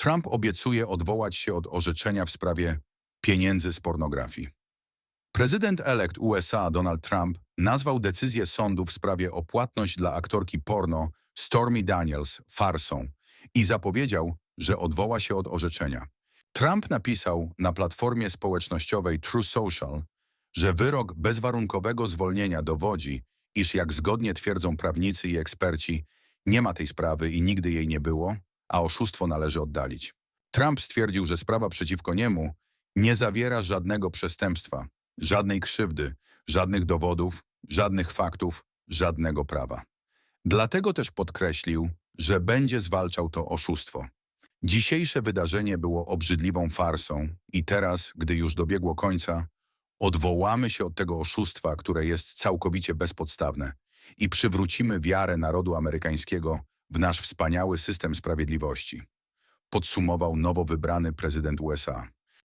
Trump obiecuje odwołać się od orzeczenia w sprawie pieniędzy z pornografii. Prezydent-elekt USA Donald Trump nazwał decyzję sądu w sprawie o płatność dla aktorki porno Stormy Daniels farsą i zapowiedział, że odwoła się od orzeczenia. Trump napisał na platformie społecznościowej True Social, że wyrok bezwarunkowego zwolnienia dowodzi, iż jak zgodnie twierdzą prawnicy i eksperci, nie ma tej sprawy i nigdy jej nie było, a oszustwo należy oddalić. Trump stwierdził, że sprawa przeciwko niemu nie zawiera żadnego przestępstwa, żadnej krzywdy, żadnych dowodów, żadnych faktów, żadnego prawa. Dlatego też podkreślił, że będzie zwalczał to oszustwo. Dzisiejsze wydarzenie było obrzydliwą farsą i teraz, gdy już dobiegło końca, odwołamy się od tego oszustwa, które jest całkowicie bezpodstawne i przywrócimy wiarę narodu amerykańskiego w nasz wspaniały system sprawiedliwości. Podsumował nowo wybrany prezydent USA.